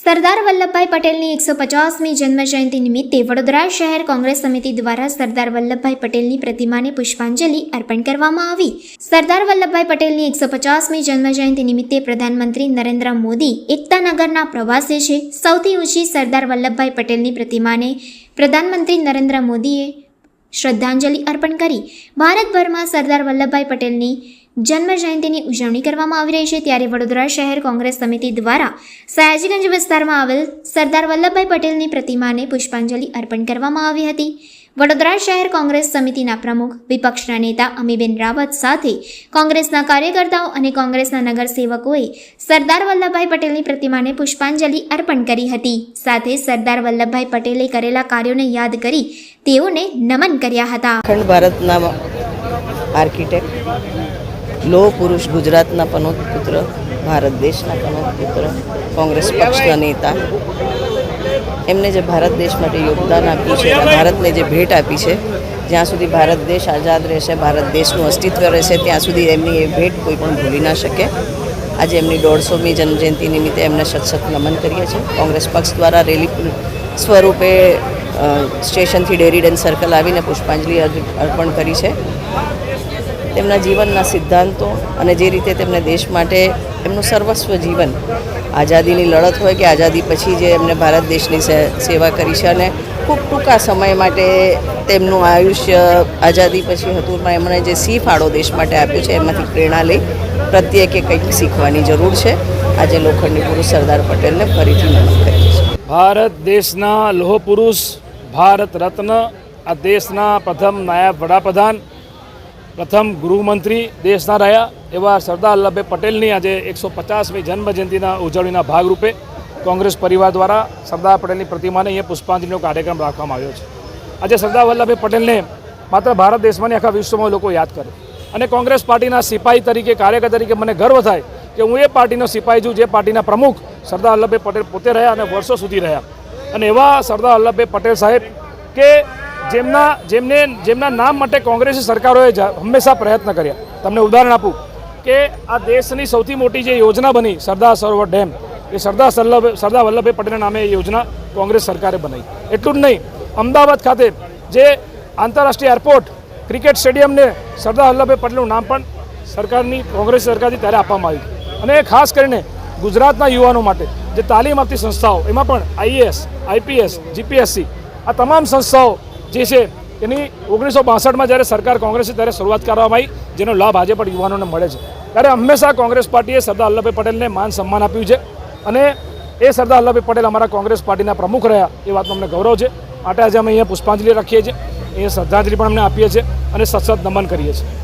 સરદાર વલ્લભભાઈ પટેલની એકસો પચાસમી જન્મજયંતિ નિમિત્તે વડોદરા શહેર કોંગ્રેસ સમિતિ દ્વારા સરદાર વલ્લભભાઈ પટેલની પ્રતિમાને પુષ્પાંજલિ અર્પણ કરવામાં આવી. સરદાર વલ્લભભાઈ પટેલની એકસો પચાસમી જન્મજયંતિ નિમિત્તે પ્રધાનમંત્રી નરેન્દ્ર મોદી એકતાનગરના પ્રવાસે છે. સૌથી ઊંચી સરદાર વલ્લભભાઈ પટેલની પ્રતિમાને પ્રધાનમંત્રી નરેન્દ્ર મોદીએ શ્રદ્ધાંજલિ અર્પણ કરી. ભારતભરમાં સરદાર વલ્લભભાઈ પટેલની જન્મ જયંતિની ઉજવણી કરવામાં આવી રહી છે. ત્યારે વડોદરા શહેર કોંગ્રેસ સમિતિ દ્વારા સયાજીગંજ વિસ્તારમાં આવેલ સરદાર વલ્લભભાઈ પટેલની પ્રતિમાને પુષ્પાંજલિ અર્પણ કરવામાં આવી હતી. વડોદરા શહેર કોંગ્રેસ સમિતિના પ્રમુખ, વિપક્ષના નેતા અમીબેન રાવત સાથે કોંગ્રેસના કાર્યકર્તાઓ અને કોંગ્રેસના નગરસેવકોએ સરદાર વલ્લભભાઈ પટેલની પ્રતિમાને પુષ્પાંજલિ અર્પણ કરી હતી. સાથે સરદાર વલ્લભભાઈ પટેલે કરેલા કાર્યોને યાદ કરી તેઓને નમન કર્યા હતા. ભારતના આર્કિટેક્ટ લોહ પુરુષ ગુજરાતના પનોત પુત્ર ભારત દેશના પનોત પુત્ર કોંગ્રેસ પક્ષના નેતા. એમને જે ભારત દેશ માટે યોગદાન આપ્યું છે ભારતને જે ભેટ આપી છે, જ્યાં સુધી ભારત દેશ આઝાદ રહેશે, ભારત દેશનું અસ્તિત્વ રહેશે, ત્યાં સુધી એમની એ ભેટ કોઈ પણ ભૂલી ના શકે. આજે એમની દોઢસોમી જન્મજયંતિ નિમિત્તે એમને સતસત નમન કરીએ છીએ. કોંગ્રેસ પક્ષ દ્વારા રેલી સ્વરૂપે સ્ટેશનથી ડેરીડન સર્કલ આવીને પુષ્પાંજલિ અર્પણ કરી છે. તેમના જીવનના સિદ્ધાંતો અને જે રીતે તેમને દેશ માટે એમનું સર્વસ્વ જીવન, આઝાદીની લડત હોય કે આઝાદી પછી જે એમને ભારત દેશની સેવા કરી છે અને ખૂબ ટૂંકા સમય માટે તેમનું આયુષ્ય આઝાદી પછી હતું પણ એમણે જે સી ફાળો દેશ માટે આપ્યો છે એમાંથી પ્રેરણા લઈ પ્રત્યેકે કંઈક શીખવાની જરૂર છે. આજે લોખંડી પુરુષ સરદાર પટેલને ફરીથી નમન કરીએ છીએ. ભારત દેશના લોહ પુરુષ ભારત રત્ન, આ દેશના પ્રથમ નાયબ વડાપ્રધાન પ્રથમ ગૃહમંત્રી દેશના રહ્યા એવા સરદાર વલ્લભભાઈ પટેલની આજે એકસો પચાસમી જન્મજયંતિના ઉજવણીના ભાગરૂપે કોંગ્રેસ પરિવાર દ્વારા સરદાર પટેલની પ્રતિમાને અહીંયા પુષ્પાંજલિનો કાર્યક્રમ રાખવામાં આવ્યો છે. આજે સરદાર વલ્લભભાઈ પટેલને માત્ર ભારત દેશમાં આખા વિશ્વમાં લોકો યાદ કરે. અને કોંગ્રેસ પાર્ટીના સિપાહી તરીકે, કાર્યકર તરીકે મને ગર્વ થાય કે હું એ પાર્ટીનો સિપાહી છું જે પાર્ટીના પ્રમુખ સરદાર વલ્લભભાઈ પટેલ પોતે રહ્યા અને વર્ષો સુધી રહ્યા. અને એવા સરદાર વલ્લભભાઈ પટેલ સાહેબ કે જેમના જેમને જેમના નામ માટે કોંગ્રેસી સરકારોએ હંમેશા પ્રયત્ન કર્યા. તમને ઉદાહરણ આપું કે આ દેશની સૌથી મોટી જે યોજના બની સરદાર સરોવર ડેમ, એ સરદાર સલ્લભ, સરદાર વલ્લભભાઈ પટેલના નામે એ યોજના કોંગ્રેસ સરકારે બનાવી એટલું જ નહીં, અમદાવાદ ખાતે જે આંતરરાષ્ટ્રીય એરપોર્ટ, ક્રિકેટ સ્ટેડિયમને સરદાર વલ્લભભાઈ પટેલનું નામ પણ સરકારની, કોંગ્રેસ સરકારથી ત્યારે આપવામાં આવ્યું. અને ખાસ કરીને ગુજરાતના યુવાનો માટે જે તાલીમ આપતી સંસ્થાઓ, એમાં પણ આઈએએસ, આઈપીએસ, જીપીએસસી, આ તમામ સંસ્થાઓ જે છે, એની ઓગણીસો બાસઠમાં જ્યારે સરકાર કોંગ્રેસે ત્યારે શરૂઆત કરવામાં આવી, જેનો લાભ આજે પણ યુવાનોને મળે છે. ત્યારે હંમેશા કોંગ્રેસ પાર્ટીએ સરદાર વલ્લભભાઈ પટેલને માન સન્માન આપ્યું છે અને એ સરદાર વલ્લભભાઈ પટેલ અમારા કોંગ્રેસ પાર્ટીના પ્રમુખ રહ્યા, એ વાતનો અમને ગૌરવ છે. માટે આજે અમે અહીંયા પુષ્પાંજલિ રાખીએ છીએ. એ શ્રદ્ધાંજલિ પણ અમને આપીએ છીએ અને સતત નમન કરીએ છીએ.